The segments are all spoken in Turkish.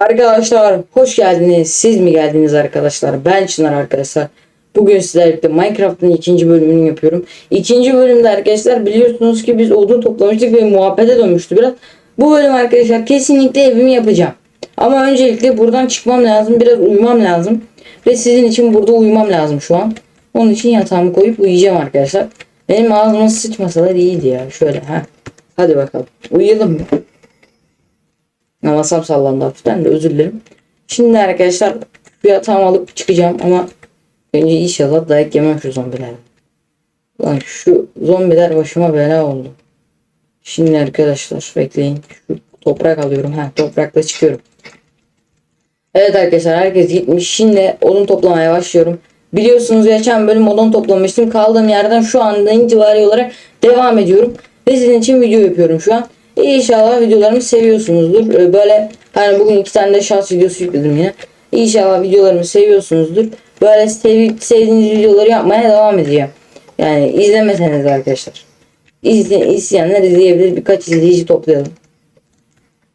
Arkadaşlar hoş geldiniz. Siz mi geldiniz arkadaşlar? Ben Çınar arkadaşlar. Bugün sizlerle Minecraft'ın ikinci bölümünü yapıyorum. İkinci bölümde arkadaşlar biliyorsunuz ki biz odun toplamıştık ve muhabbete dönmüştü biraz. Bu bölüm arkadaşlar kesinlikle evimi yapacağım. Ama öncelikle buradan çıkmam lazım. Biraz uyumam lazım. Ve sizin için burada uyumam lazım şu an. Onun için yatağımı koyup uyuyacağım arkadaşlar. Benim ağzıma sıçmasalar iyiydi ya. Şöyle ha. Hadi bakalım. Uyuyalım mı? Namasam sallandı hafiften de özür dilerim. Şimdi arkadaşlar bir yatağımı alıp çıkacağım ama önce inşallah dayak yemem şu zombilerden. Lan şu zombiler başıma bela oldu. Şimdi arkadaşlar bekleyin. Şu toprak alıyorum. Ha toprakla çıkıyorum. Evet arkadaşlar herkes gitmiş. Şimdi odun toplamaya başlıyorum. Biliyorsunuz geçen bölüm odun toplamıştım. Kaldığım yerden şu anda itibari olarak devam ediyorum. Ve sizin için video yapıyorum şu an. İnşallah videolarımı seviyorsunuzdur. Ee, Böyle hani bugün iki tane de şans videosu yükledim yine. İnşallah videolarımı seviyorsunuzdur. Böyle sevip sevdiğiniz videoları yapmaya devam edeceğim. Yani izlemeseniz arkadaşlar. İzle, izleyenler izleyebilir. Birkaç izleyici toplayalım.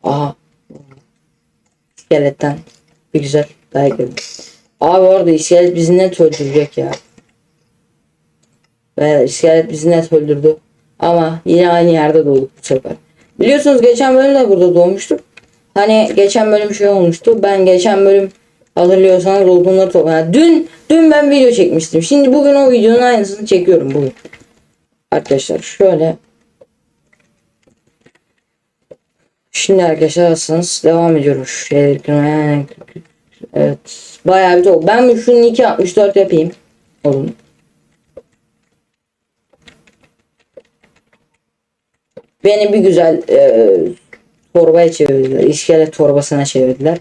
Aha. İskeletten. Bir güzel. Dayak yedim. Abi orada iskelet bizi net öldürecek ya. Ve iskelet bizi net öldürdü. Ama yine aynı yerde doğduk bu sefer. Biliyorsunuz geçen bölüm de burada doğmuştuk. Hani geçen bölüm şey olmuştu. Ben geçen bölüm hatırlıyorsanız odunları topladım. dün dün ben video çekmiştim. Şimdi bugün o videonun aynısını çekiyorum bugün. Arkadaşlar şöyle Şimdi arkadaşlar hazırsanız devam ediyoruz. Şu şeyleri. Evet. Bayağı bir top. Ben bu şunun 2.64 yapayım. Olun. Beni bir güzel e, torbaya çevirdiler. İskelet torbasına çevirdiler.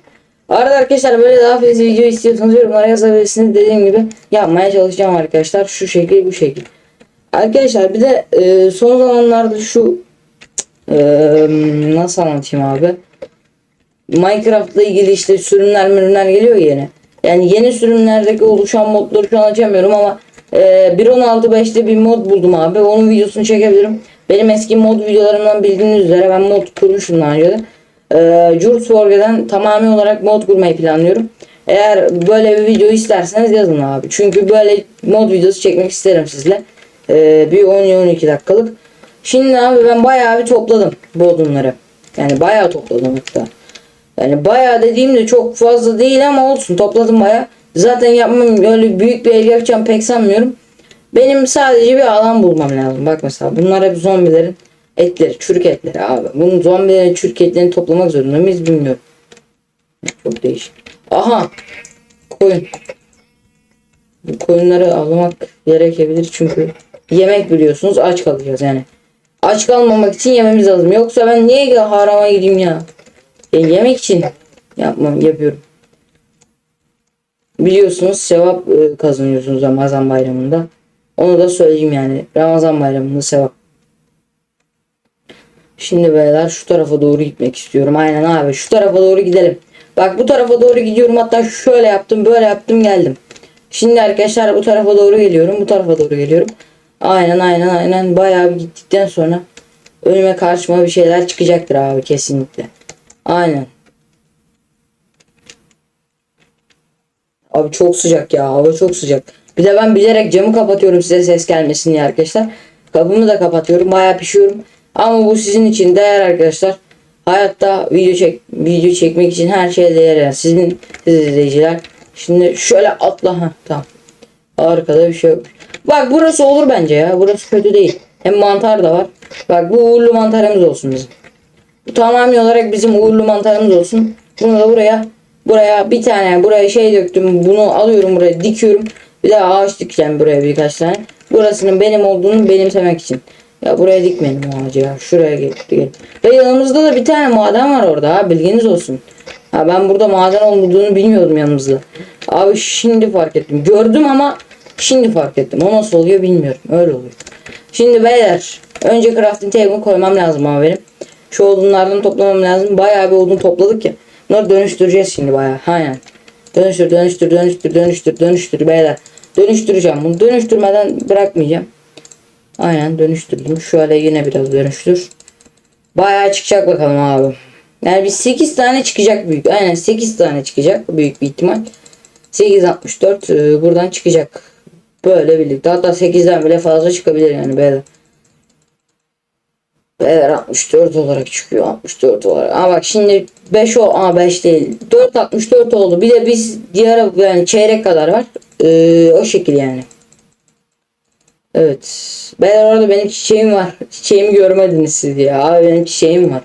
Arada arkadaşlar böyle daha fazla video istiyorsanız yorumlara yazabilirsiniz. Dediğim gibi yapmaya çalışacağım arkadaşlar. Şu şekil bu şekil. Arkadaşlar bir de e, son zamanlarda şu e, nasıl anlatayım abi? Minecraft'la ilgili işte sürümler mürümler geliyor yeni. Yani yeni sürümlerdeki oluşan modları şu an açamıyorum ama e, 1.16.5'te bir mod buldum abi. Onun videosunu çekebilirim. Benim eski mod videolarımdan bildiğiniz üzere ben mod kurmuşum daha önce de. E, Jules Forge'den tamamen olarak mod kurmayı planlıyorum. Eğer böyle bir video isterseniz yazın abi. Çünkü böyle mod videosu çekmek isterim sizle. E, bir 10-12 dakikalık. Şimdi abi ben bayağı bir topladım bu odunları. Yani bayağı topladım hatta. Yani bayağı dediğimde çok fazla değil ama olsun topladım bayağı. Zaten yapmam öyle büyük bir ev yapacağım pek sanmıyorum. Benim sadece bir alan bulmam lazım. Bak mesela bunlar hep zombilerin etleri, çürük etleri abi. Bunun zombilerin çürük etlerini toplamak zorunda mıyız bilmiyorum. Çok değişik. Aha! Koyun. Bu koyunları avlamak gerekebilir çünkü yemek biliyorsunuz aç kalacağız yani. Aç kalmamak için yememiz lazım. Yoksa ben niye harama gideyim ya? Yani yemek için yapmam yapıyorum. Biliyorsunuz sevap e, kazanıyorsunuz Ramazan bayramında. Onu da söyleyeyim yani. Ramazan bayramında sevap. Şimdi beyler şu tarafa doğru gitmek istiyorum. Aynen abi şu tarafa doğru gidelim. Bak bu tarafa doğru gidiyorum. Hatta şöyle yaptım böyle yaptım geldim. Şimdi arkadaşlar bu tarafa doğru geliyorum. Bu tarafa doğru geliyorum. Aynen aynen aynen. Bayağı bir gittikten sonra önüme karşıma bir şeyler çıkacaktır abi kesinlikle. Aynen. Abi çok sıcak ya. Hava çok sıcak. Bir de ben bilerek camı kapatıyorum size ses gelmesin diye arkadaşlar. Kapımı da kapatıyorum. Bayağı pişiyorum. Ama bu sizin için değer arkadaşlar. Hayatta video çek video çekmek için her şeye değer yani. Sizin siz izleyiciler. Şimdi şöyle atla ha tamam. Arkada bir şey yok. Bak burası olur bence ya. Burası kötü değil. Hem mantar da var. Bak bu uğurlu mantarımız olsun bizim. Bu tamamen olarak bizim uğurlu mantarımız olsun. Bunu da buraya buraya bir tane buraya şey döktüm. Bunu alıyorum buraya dikiyorum. Bir de ağaç dikeceğim buraya birkaç tane. Burasının benim olduğunu benimsemek için. Ya buraya dikmedim o ağacı ya. Şuraya gel. gel. Ve yanımızda da bir tane maden var orada ha. Bilginiz olsun. Ha ben burada maden olduğunu bilmiyordum yanımızda. Abi şimdi fark ettim. Gördüm ama şimdi fark ettim. O nasıl oluyor bilmiyorum. Öyle oluyor. Şimdi beyler. Önce crafting table koymam lazım abi benim. Şu odunlardan toplamam lazım. Bayağı bir odun topladık ya. Bunları dönüştüreceğiz şimdi bayağı. Aynen. Dönüştür, dönüştür, dönüştür, dönüştür, dönüştür beyler. Dönüştüreceğim. Bunu dönüştürmeden bırakmayacağım. Aynen dönüştürdüm. Şöyle yine biraz dönüştür. Bayağı çıkacak bakalım abi. Yani bir 8 tane çıkacak büyük. Aynen 8 tane çıkacak büyük bir ihtimal. 864 e, buradan çıkacak. Böyle birlikte. Hatta 8'den bile fazla çıkabilir yani beyler. Beyler 64 olarak çıkıyor. 64 olarak. Ama bak şimdi 5 o. Aa 5 değil. 4 64 oldu. Bir de biz diğer yani çeyrek kadar var. Ee, o şekil yani. Evet. Beyler orada benim çiçeğim var. Çiçeğimi görmediniz siz ya. Abi benim çiçeğim var.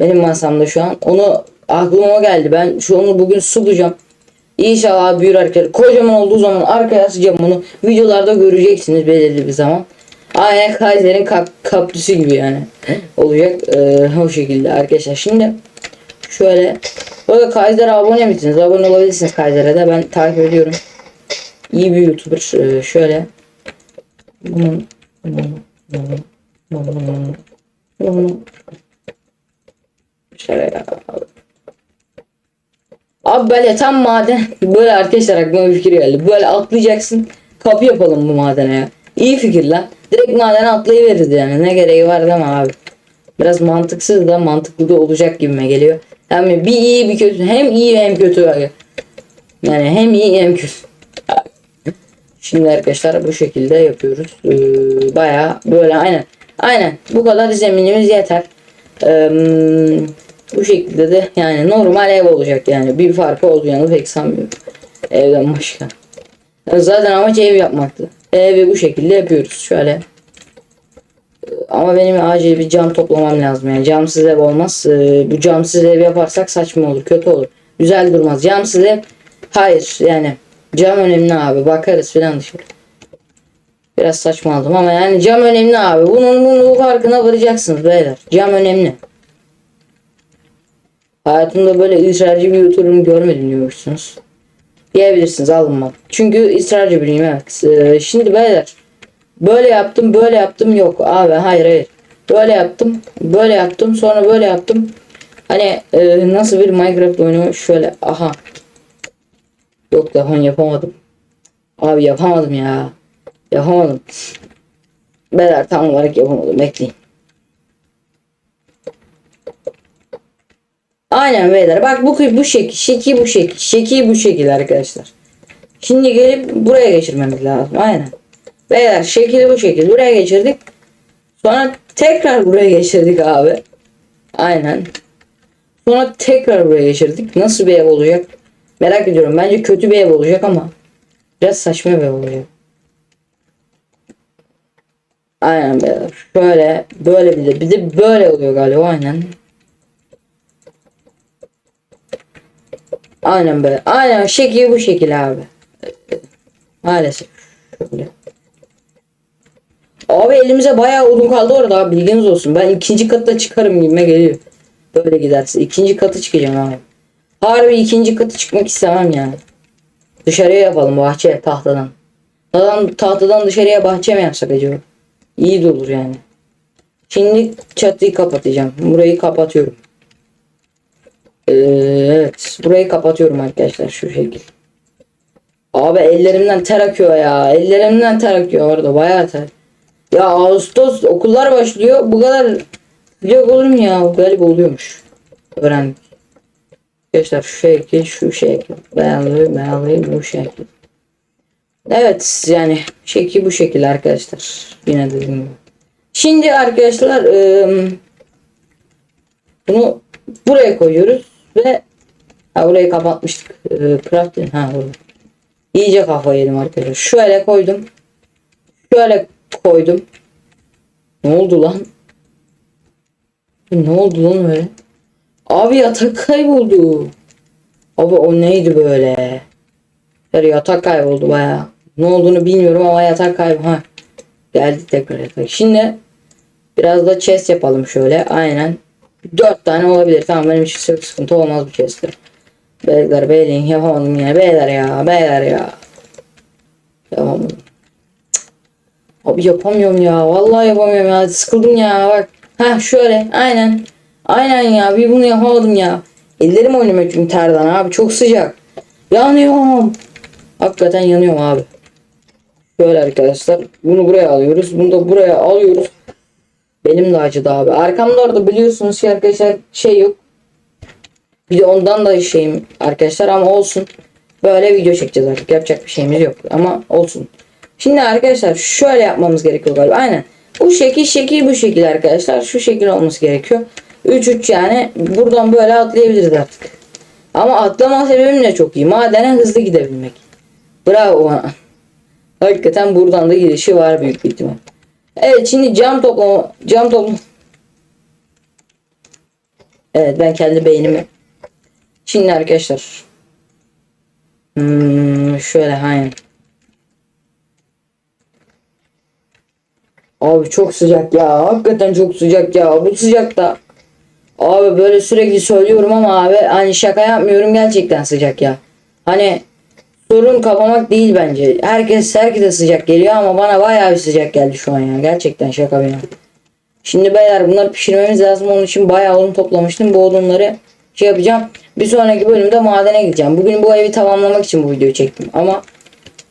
Benim masamda şu an. Onu aklıma geldi. Ben şu onu bugün sulayacağım. İnşallah büyür arkadaşlar. Kocaman olduğu zaman arkaya asacağım bunu. Videolarda göreceksiniz belirli bir zaman. Aynen Kaiser'in kap kaktüsü gibi yani. Olacak ee, o şekilde arkadaşlar. Şimdi şöyle. Bu arada Kaiser'e abone misiniz? Abone olabilirsiniz Kaiser'e de. Ben takip ediyorum. İyi bir YouTuber. Ee, şöyle. Bunun. Şöyle. Abi böyle tam maden böyle arkadaşlar aklıma bir fikir geldi. Böyle atlayacaksın. Kapı yapalım bu madene ya. İyi fikir lan. Direkt madene atlayıveririz yani. Ne gereği var değil mi abi? Biraz mantıksız da mantıklı da olacak gibime geliyor. Yani bir iyi bir kötü. Hem iyi hem kötü. Yani hem iyi hem kötü. Şimdi arkadaşlar bu şekilde yapıyoruz. Ee, bayağı böyle aynen. Aynen. Bu kadar zeminimiz yeter. Ee, bu şekilde de yani normal ev olacak yani. Bir farkı olacağını pek sanmıyorum. Evden başka. Zaten amaç ev yapmaktı. Evi bu şekilde yapıyoruz. Şöyle. Ama benim acil bir cam toplamam lazım yani. Camsız ev olmaz. Ee, bu camsız ev yaparsak saçma olur. Kötü olur. Güzel durmaz. Camsız ev hayır yani. Cam önemli abi. Bakarız filan dışarı. Biraz saçma aldım ama yani cam önemli abi. Bunun, bunun farkına varacaksınız beyler. Cam önemli. Hayatımda böyle ısrarcı bir YouTuber'ımı görmedim diyorsunuz. Diyebilirsiniz alınmam. Çünkü ısrarcı biriyim evet. Ee, şimdi beyler. Böyle yaptım böyle yaptım yok abi hayır hayır. Böyle yaptım böyle yaptım sonra böyle yaptım. Hani e, nasıl bir Minecraft oyunu şöyle aha. Yok daha yapamadım. Abi yapamadım ya. Yapamadım. Beyler tam olarak yapamadım bekleyin. Aynen beyler. Bak bu bu şekil. Şeki bu şekil. Şeki bu şekil arkadaşlar. Şimdi gelip buraya geçirmemiz lazım. Aynen. Beyler şekli bu şekil. Buraya geçirdik. Sonra tekrar buraya geçirdik abi. Aynen. Sonra tekrar buraya geçirdik. Nasıl bir ev olacak? Merak ediyorum. Bence kötü bir ev olacak ama biraz saçma bir ev olacak. Aynen beyler. Şöyle böyle bir de bir de böyle oluyor galiba aynen. Aynen böyle. Aynen şekil bu şekil abi. Maalesef. Şöyle. Abi elimize bayağı odun kaldı orada abi bilginiz olsun. Ben ikinci katta çıkarım gibime geliyor. Böyle giderse. ikinci katı çıkacağım abi. Harbi ikinci katı çıkmak istemem yani. Dışarıya yapalım bahçe tahtadan. Tahtadan, tahtadan dışarıya bahçe mi yapsak acaba? İyi de olur yani. Şimdi çatıyı kapatacağım. Burayı kapatıyorum. Ee, evet. Burayı kapatıyorum arkadaşlar şu şekil. Abi ellerimden ter akıyor ya. Ellerimden ter akıyor orada bayağı ter. Ya Ağustos okullar başlıyor. Bu kadar sıcak olur mu ya? Galiba oluyormuş. Öğrendik. Arkadaşlar şu şekil şu şekil. Beğenli beğenli bu şekil. Evet yani şekil bu şekil arkadaşlar. Yine dediğim gibi. Şimdi arkadaşlar ıı, bunu buraya koyuyoruz ve ha, burayı kapatmıştık. Ee, crafting ha orada. İyice kafa yedim arkadaşlar. Şöyle koydum. Şöyle koydum. Ne oldu lan? Ne oldu lan öyle? Abi yatak kayboldu. Abi o neydi böyle? Yani yatak kayboldu baya. Ne olduğunu bilmiyorum ama yatak kayboldu. Ha. Geldi tekrar yatak. Şimdi biraz da chest yapalım şöyle. Aynen. Dört tane olabilir. Tamam benim için çok sıkıntı olmaz bu chest'te. Beyler beyleyin yapamadım yine. Beyler ya. Beyler ya. Yapamadım. Abi yapamıyorum ya. Vallahi yapamıyorum ya. Sıkıldım ya. Bak. Ha şöyle. Aynen. Aynen ya. Bir bunu yapamadım ya. Ellerim oynamak çünkü terden abi. Çok sıcak. Yanıyorum. Hakikaten yanıyorum abi. Şöyle arkadaşlar. Bunu buraya alıyoruz. Bunu da buraya alıyoruz. Benim de acıdı abi. Arkamda orada biliyorsunuz ki arkadaşlar şey yok. Bir de ondan da şeyim arkadaşlar ama olsun. Böyle video çekeceğiz artık. Yapacak bir şeyimiz yok ama olsun. Şimdi arkadaşlar şöyle yapmamız gerekiyor galiba. Aynen. Bu şekil şekil bu şekil arkadaşlar. Şu şekil olması gerekiyor. 3 3 yani buradan böyle atlayabiliriz artık. Ama atlama sebebim de çok iyi. Madene hızlı gidebilmek. Bravo bana. Hakikaten buradan da girişi var büyük bir ihtimal. Evet şimdi cam toplama cam toplama. Evet ben kendi beynimi. Şimdi arkadaşlar. Hmm, şöyle aynen. Abi çok sıcak ya. Hakikaten çok sıcak ya. Bu sıcakta. Abi böyle sürekli söylüyorum ama abi hani şaka yapmıyorum gerçekten sıcak ya. Hani sorun kapamak değil bence. Herkes herkese sıcak geliyor ama bana bayağı bir sıcak geldi şu an ya. Gerçekten şaka benim. Şimdi beyler bunları pişirmemiz lazım. Onun için bayağı odun toplamıştım. Bu odunları şey yapacağım. Bir sonraki bölümde madene gideceğim. Bugün bu evi tamamlamak için bu videoyu çektim. Ama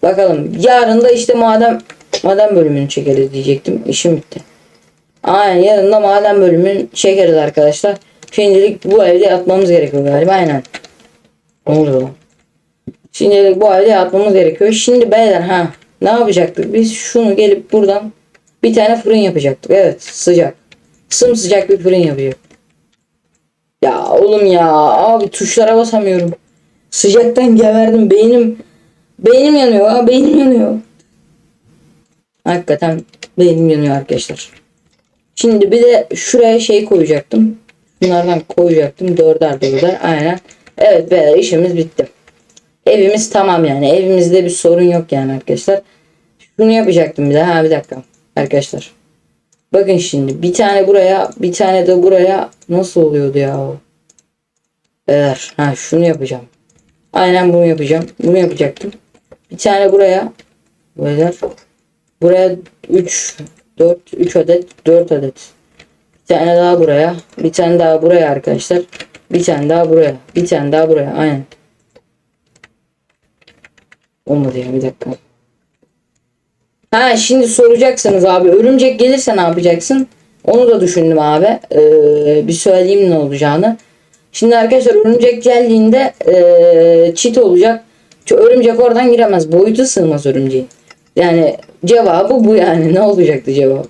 bakalım. Yarın da işte maden maden bölümünü çekeriz diyecektim. İşim bitti. Aynen yarın da maden bölümünü çekeriz arkadaşlar. Şimdilik bu evde yatmamız gerekiyor galiba. Aynen. Ne oluyor? Şimdilik bu evde yatmamız gerekiyor. Şimdi beyler ha ne yapacaktık? Biz şunu gelip buradan bir tane fırın yapacaktık. Evet sıcak. Sımsıcak bir fırın yapacak. Ya oğlum ya abi tuşlara basamıyorum. Sıcaktan geberdim. Beynim beynim yanıyor ha beynim yanıyor. Hakikaten beynim yanıyor arkadaşlar. Şimdi bir de şuraya şey koyacaktım. Bunlardan koyacaktım. Dörder dörder. Aynen. Evet beyler işimiz bitti. Evimiz tamam yani. Evimizde bir sorun yok yani arkadaşlar. Şunu yapacaktım bir de. Ha bir dakika. Arkadaşlar. Bakın şimdi. Bir tane buraya. Bir tane de buraya. Nasıl oluyordu ya o? Ha şunu yapacağım. Aynen bunu yapacağım. Bunu yapacaktım. Bir tane buraya. Beyler. Buraya 3 4 3 adet 4 adet. Bir tane daha buraya. Bir tane daha buraya arkadaşlar. Bir tane daha buraya. Bir tane daha buraya. Aynen. Olmadı ya bir dakika. Ha şimdi soracaksınız abi. Örümcek gelirse ne yapacaksın? Onu da düşündüm abi. Ee, bir söyleyeyim ne olacağını. Şimdi arkadaşlar örümcek geldiğinde ee, olacak. Çünkü örümcek oradan giremez. Boyutu sığmaz örümceğin. Yani cevabı bu yani. Ne olacaktı cevap?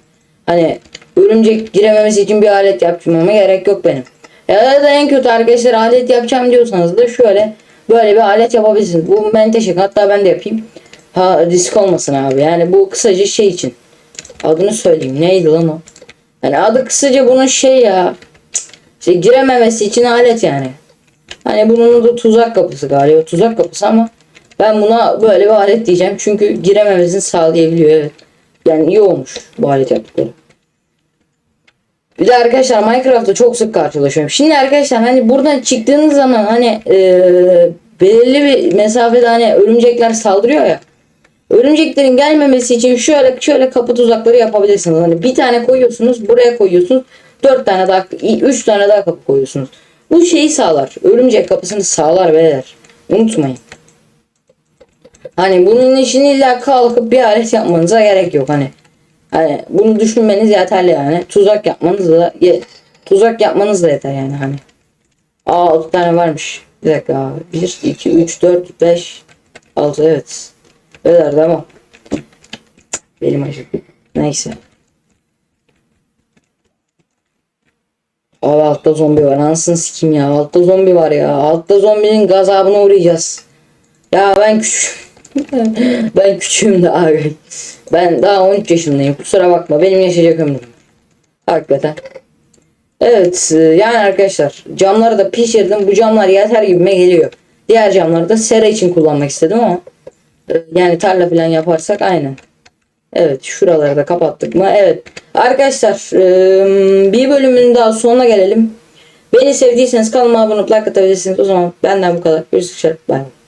Hani örümcek girememesi için bir alet yapmama gerek yok benim. Ya da en kötü arkadaşlar alet yapacağım diyorsanız da şöyle böyle bir alet yapabilirsiniz. Bu menteşek hatta ben de yapayım. Ha risk olmasın abi. Yani bu kısaca şey için. Adını söyleyeyim. Neydi lan o? Yani adı kısaca bunun şey ya. Şey girememesi için alet yani. Hani bunun da tuzak kapısı galiba. Tuzak kapısı ama ben buna böyle bir alet diyeceğim. Çünkü girememesini sağlayabiliyor evet. Yani iyi olmuş bu alet yaptıkları. Bir de arkadaşlar Minecraft'ta çok sık karşılaşıyorum. Şimdi arkadaşlar hani buradan çıktığınız zaman hani eee, belirli bir mesafede hani örümcekler saldırıyor ya. Örümceklerin gelmemesi için şöyle şöyle kapı tuzakları yapabilirsiniz. Hani bir tane koyuyorsunuz, buraya koyuyorsunuz. Dört tane daha, üç tane daha kapı koyuyorsunuz. Bu şeyi sağlar. Örümcek kapısını sağlar beyler. Unutmayın. Hani bunun için illa kalkıp bir alet yapmanıza gerek yok hani. Hani bunu düşünmeniz yeterli yani. Tuzak yapmanız da tuzak yapmanız da yeter yani hani. Aa 6 tane varmış. Bir dakika abi. 1 2 3 4 5 6 evet. Öder tamam. Benim acık. Neyse. Abi altta zombi var. Anasını sikeyim ya. Altta zombi var ya. Altta zombinin gazabına uğrayacağız. Ya ben küçük. ben küçüğüm de abi. Ben daha 13 yaşındayım. Kusura bakma. Benim yaşayacak ömrüm. Hakikaten. Evet. e, Yani arkadaşlar camları da pişirdim. Bu camlar yeter gibime geliyor. Diğer camları da sera için kullanmak istedim ama e, yani tarla falan yaparsak aynen. Evet şuraları da kapattık mı? Evet. Arkadaşlar e, bir bölümün daha sonuna gelelim. Beni sevdiyseniz kanalıma abone olup like atabilirsiniz. O zaman benden bu kadar. Görüşürüz. Bye.